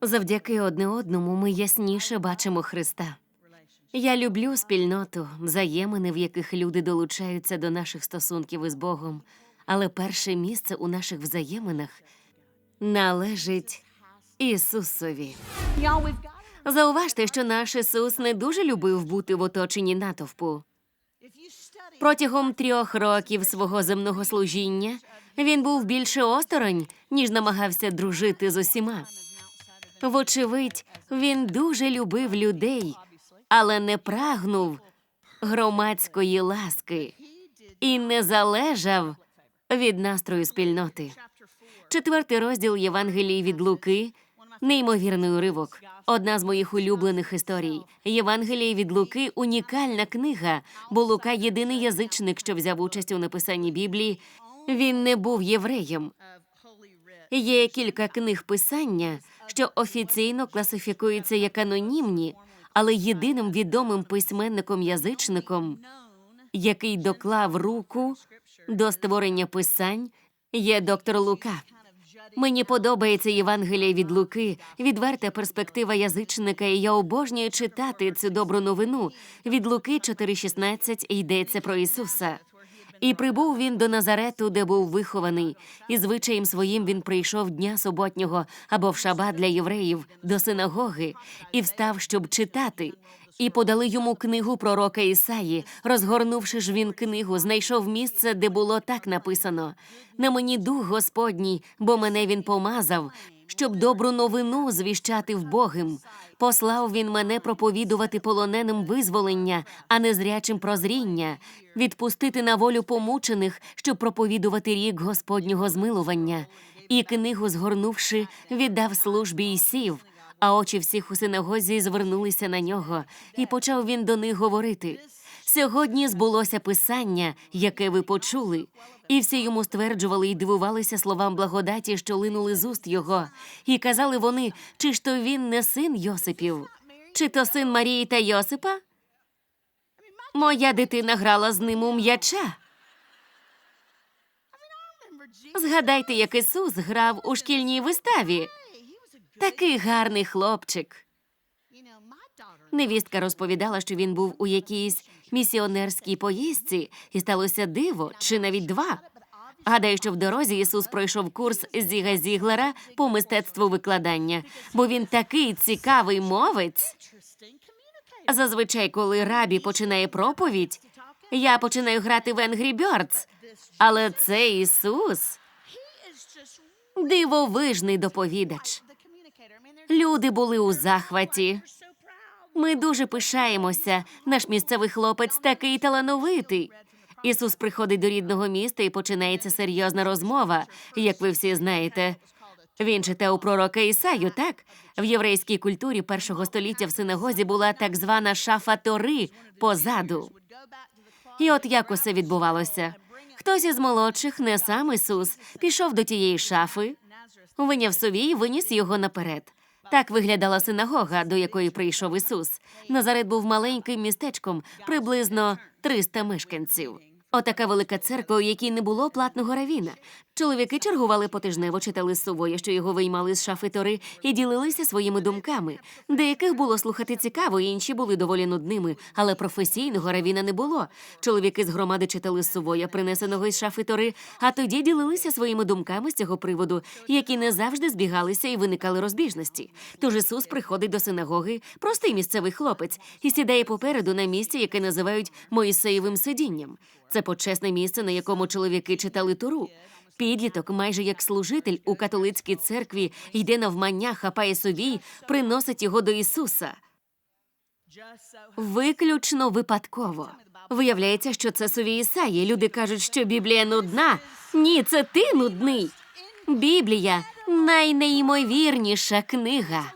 Завдяки одне одному ми ясніше бачимо Христа. Я люблю спільноту, взаємини, в яких люди долучаються до наших стосунків із Богом, але перше місце у наших взаєминах належить Ісусові. Зауважте, що наш Ісус не дуже любив бути в оточенні натовпу. Протягом трьох років свого земного служіння він був більше осторонь, ніж намагався дружити з усіма. Вочевидь, він дуже любив людей, але не прагнув громадської ласки і не залежав від настрою спільноти. Четвертий розділ Євангелії від Луки неймовірний уривок. Одна з моїх улюблених історій. Євангеліє від Луки унікальна книга, бо Лука єдиний язичник, що взяв участь у написанні Біблії. Він не був євреєм. Є кілька книг писання, що офіційно класифікуються як анонімні, але єдиним відомим письменником-язичником, який доклав руку до створення писань, є доктор Лука. Мені подобається Євангеліє від Луки, відверта перспектива язичника, і я обожнюю читати цю добру новину. Від Луки 4.16 йдеться про Ісуса. І прибув він до Назарету, де був вихований, і звичаєм своїм він прийшов дня суботнього або в шабат для євреїв до синагоги і встав, щоб читати. І подали йому книгу пророка Ісаї. Розгорнувши ж він книгу, знайшов місце, де було так написано: на мені дух Господній, бо мене він помазав, щоб добру новину звіщати вбогим. Послав він мене проповідувати полоненим визволення, а не зрячим прозріння, відпустити на волю помучених, щоб проповідувати рік Господнього змилування. І книгу, згорнувши, віддав службі і сів. А очі всіх у синагозі звернулися на нього, і почав він до них говорити. Сьогодні збулося писання, яке ви почули, і всі йому стверджували і дивувалися словам благодаті, що линули з уст його, і казали вони, чи ж то він не син Йосипів, чи то син Марії та Йосипа? Моя дитина грала з ним у м'яча. Згадайте, як Ісус грав у шкільній виставі. Такий гарний хлопчик. Невістка розповідала, що він був у якійсь місіонерській поїздці, і сталося диво, чи навіть два. Гадаю, що в дорозі Ісус пройшов курс Зіга Зіглера по мистецтву викладання, бо він такий цікавий мовець. Зазвичай, коли рабі починає проповідь, я починаю грати в Angry Birds, але це Ісус дивовижний доповідач. Люди були у захваті. Ми дуже пишаємося. Наш місцевий хлопець такий талановитий. Ісус приходить до рідного міста і починається серйозна розмова, як ви всі знаєте. Він читав у пророка Ісаю, так? В єврейській культурі першого століття в синагозі була так звана шафа Тори позаду. І от як усе відбувалося. Хтось із молодших, не сам Ісус, пішов до тієї шафи, виняв сові і виніс його наперед. Так виглядала синагога, до якої прийшов Ісус. Назарет був маленьким містечком, приблизно 300 мешканців. Отака велика церква, у якій не було платного равіна. Чоловіки чергували потижнево, читали з сувоя, що його виймали з шафи тори, і ділилися своїми думками. Деяких було слухати цікаво, інші були доволі нудними, але професійного равіна не було. Чоловіки з громади читали з принесеного із шафи тори, а тоді ділилися своїми думками з цього приводу, які не завжди збігалися і виникали розбіжності. Тож Ісус приходить до синагоги, простий місцевий хлопець, і сідає попереду на місці, яке називають Моїсеєвим сидінням. Це почесне місце, на якому чоловіки читали Тору. Підліток, майже як служитель у католицькій церкві, йде навмання, хапає совій, приносить його до Ісуса. Виключно випадково. Виявляється, що це сові Ісаї. Люди кажуть, що Біблія нудна. Ні, це ти нудний. Біблія найнеймовірніша книга.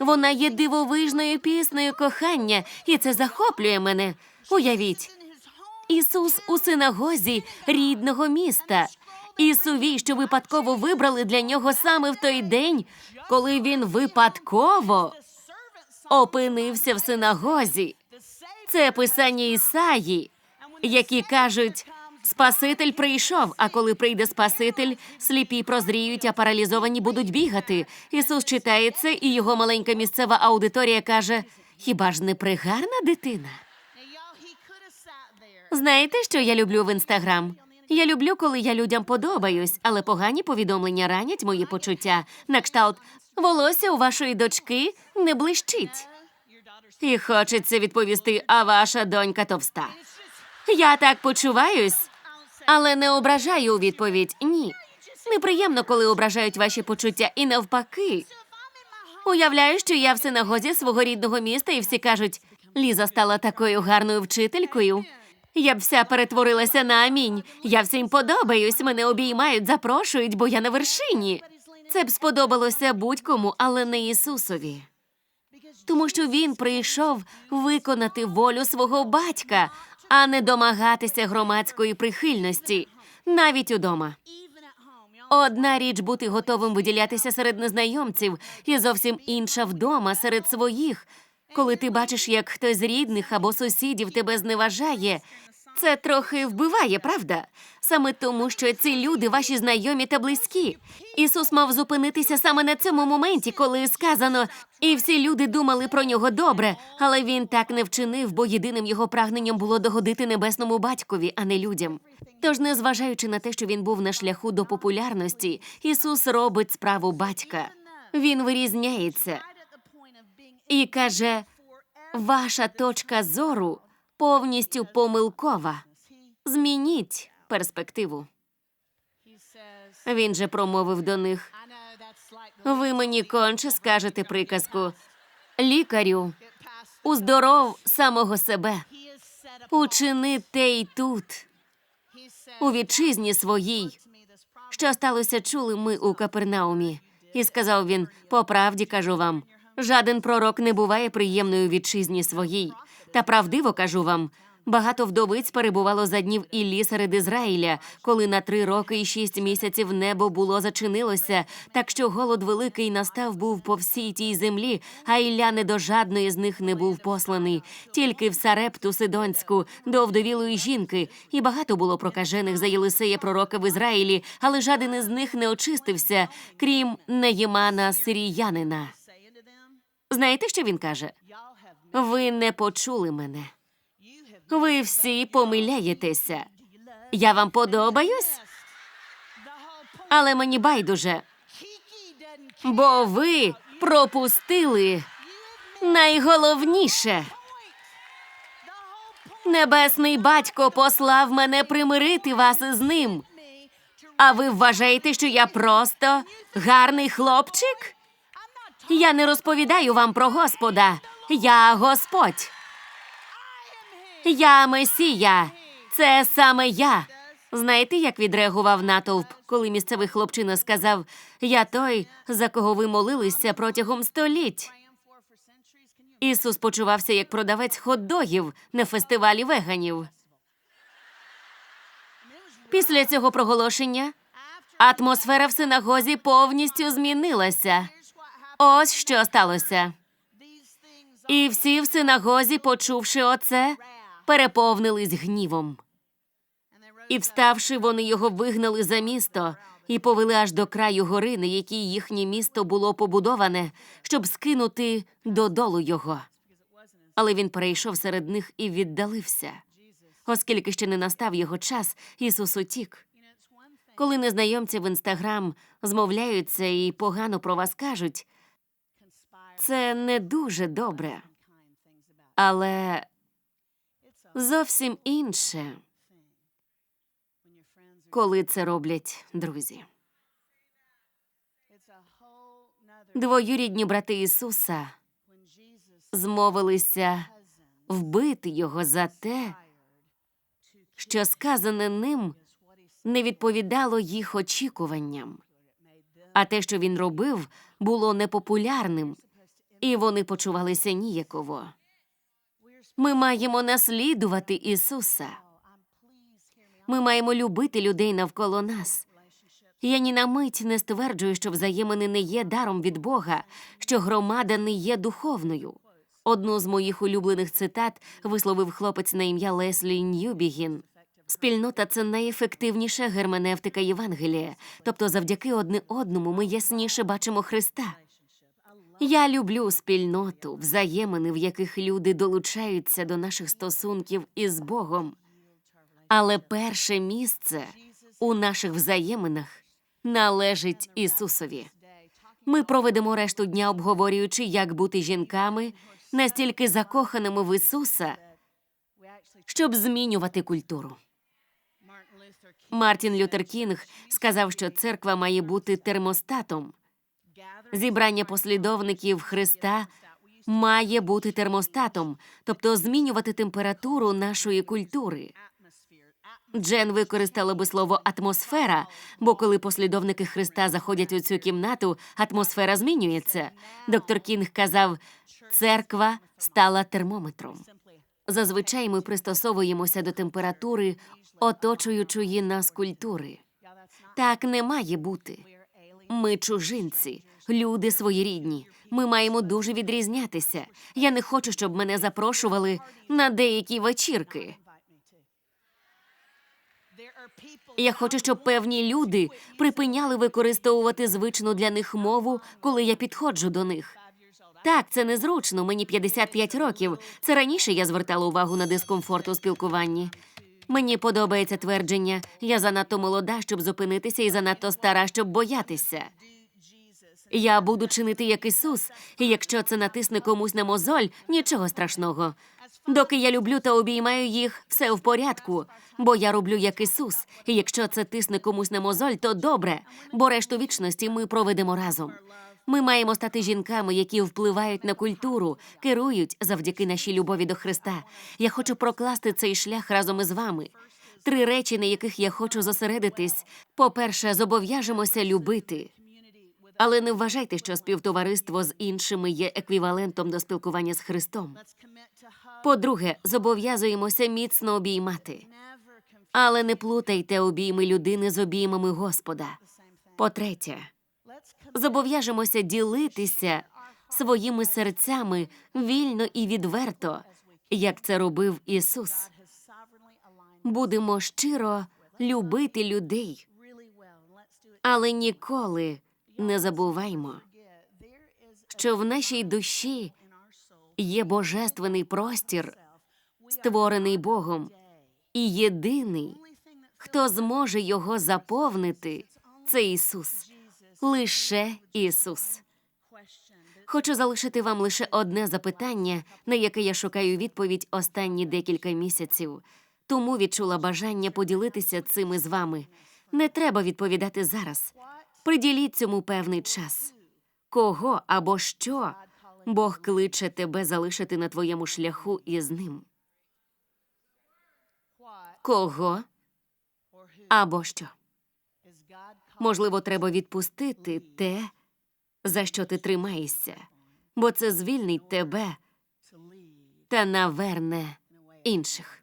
Вона є дивовижною піснею кохання, і це захоплює мене. Уявіть, Ісус у синагозі рідного міста. Ісувій, що випадково вибрали для нього саме в той день, коли він випадково опинився в синагозі. Це писання Ісаї, які кажуть: Спаситель прийшов, а коли прийде Спаситель, сліпі прозріють, а паралізовані будуть бігати. Ісус читає це, і його маленька місцева аудиторія каже: Хіба ж не пригарна дитина? Знаєте, що я люблю в інстаграм? Я люблю, коли я людям подобаюсь, але погані повідомлення ранять мої почуття. На кшталт волосся у вашої дочки не блищить. І хочеться відповісти, а ваша донька товста. Я так почуваюсь, але не ображаю у відповідь. Ні. Неприємно, коли ображають ваші почуття, і навпаки. Уявляю, що я в синагозі свого рідного міста, і всі кажуть: Ліза стала такою гарною вчителькою. Я б вся перетворилася на амінь. Я всім подобаюсь, мене обіймають, запрошують, бо я на вершині. Це б сподобалося будь-кому, але не Ісусові. Тому що він прийшов виконати волю свого батька, а не домагатися громадської прихильності, навіть удома. Одна річ бути готовим виділятися серед незнайомців, і зовсім інша вдома серед своїх. Коли ти бачиш, як хтось з рідних або сусідів тебе зневажає, це трохи вбиває, правда? Саме тому, що ці люди ваші знайомі та близькі. Ісус мав зупинитися саме на цьому моменті, коли сказано, і всі люди думали про нього добре, але він так не вчинив, бо єдиним його прагненням було догодити небесному батькові, а не людям. Тож, незважаючи на те, що він був на шляху до популярності, Ісус робить справу батька. Він вирізняється і каже: ваша точка зору повністю помилкова. Змініть перспективу. Він же промовив до них. Ви мені конче скажете приказку. Лікарю, уздоров самого себе. Учини те й тут, у вітчизні своїй. Що сталося, чули ми у Капернаумі. І сказав він: по правді кажу вам, жаден пророк не буває приємною вітчизні своїй. Та правдиво кажу вам, багато вдовиць перебувало за днів Іллі серед Ізраїля, коли на три роки і шість місяців небо було зачинилося, так що голод великий настав був по всій тій землі, а Ілля не до жадної з них не був посланий, тільки в Сарепту Сидонську, до вдовілої жінки, і багато було прокажених за Єлисея пророка в Ізраїлі, але жаден із них не очистився, крім Неємана Сиріянина. Знаєте, що він каже? Ви не почули мене. Ви всі помиляєтеся. Я вам подобаюсь, але мені байдуже, бо ви пропустили найголовніше. Небесний батько послав мене примирити вас із ним. А ви вважаєте, що я просто гарний хлопчик? Я не розповідаю вам про Господа. Я Господь. Я Месія. Це саме я. Знаєте, як відреагував натовп, коли місцевий хлопчина сказав: Я той, за кого ви молилися протягом століть. Ісус почувався як продавець хот-догів на фестивалі веганів. Після цього проголошення атмосфера в синагозі повністю змінилася. Ось що сталося. І всі в синагозі, почувши оце, переповнились гнівом. І, вставши, вони його вигнали за місто і повели аж до краю гори, на якій їхнє місто було побудоване, щоб скинути додолу його. Але він перейшов серед них і віддалився. Оскільки ще не настав його час, Ісус утік. Коли незнайомці в інстаграм змовляються і погано про вас кажуть, це не дуже добре, але зовсім інше, коли це роблять друзі. Двоюрідні брати Ісуса змовилися вбити його за те, що сказане ним не відповідало їх очікуванням, а те, що він робив, було непопулярним, і вони почувалися ніяково. Ми маємо наслідувати Ісуса. Ми маємо любити людей навколо нас. Я ні на мить не стверджую, що взаємини не є даром від Бога, що громада не є духовною. Одну з моїх улюблених цитат висловив хлопець на ім'я Леслі Ньюбігін. Спільнота це найефективніша герменевтика Євангелія, тобто завдяки одне одному ми ясніше бачимо Христа. Я люблю спільноту, взаємини, в яких люди долучаються до наших стосунків із Богом. Але перше місце у наших взаєминах належить Ісусові. Ми проведемо решту дня, обговорюючи, як бути жінками, настільки закоханими в Ісуса, щоб змінювати культуру. Мартін Лютер Кінг сказав, що церква має бути термостатом. Зібрання послідовників Христа має бути термостатом, тобто змінювати температуру нашої культури. Джен використала би слово атмосфера, бо коли послідовники Христа заходять у цю кімнату, атмосфера змінюється. Доктор Кінг казав, церква стала термометром. Зазвичай ми пристосовуємося до температури оточуючої нас культури. Так не має бути. Ми чужинці, люди своєрідні. Ми маємо дуже відрізнятися. Я не хочу, щоб мене запрошували на деякі вечірки. Я хочу, щоб певні люди припиняли використовувати звичну для них мову, коли я підходжу до них. Так, це незручно. Мені 55 років. Це раніше я звертала увагу на дискомфорт у спілкуванні. Мені подобається твердження: я занадто молода, щоб зупинитися, і занадто стара, щоб боятися. Я буду чинити як Ісус, і якщо це натисне комусь на мозоль, нічого страшного. Доки я люблю та обіймаю їх, все в порядку, бо я роблю як Ісус. І якщо це тисне комусь на мозоль, то добре, бо решту вічності ми проведемо разом. Ми маємо стати жінками, які впливають на культуру, керують завдяки нашій любові до Христа. Я хочу прокласти цей шлях разом із вами. Три речі, на яких я хочу зосередитись. По-перше, зобов'яжемося любити. Але не вважайте, що співтовариство з іншими є еквівалентом до спілкування з Христом. По-друге, зобов'язуємося міцно обіймати. Але не плутайте обійми людини з обіймами Господа. По-третє, зобов'яжемося ділитися своїми серцями вільно і відверто, як це робив Ісус. Будемо щиро любити людей, але ніколи не забуваймо, що в нашій душі є божественний простір, створений Богом, і єдиний, хто зможе його заповнити, це Ісус, лише Ісус. Хочу залишити вам лише одне запитання, на яке я шукаю відповідь останні декілька місяців. Тому відчула бажання поділитися цим із вами. Не треба відповідати зараз. Приділіть цьому певний час. Кого або що Бог кличе тебе залишити на твоєму шляху із ним? Кого або що? Можливо, треба відпустити те, за що ти тримаєшся, бо це звільнить тебе та наверне інших.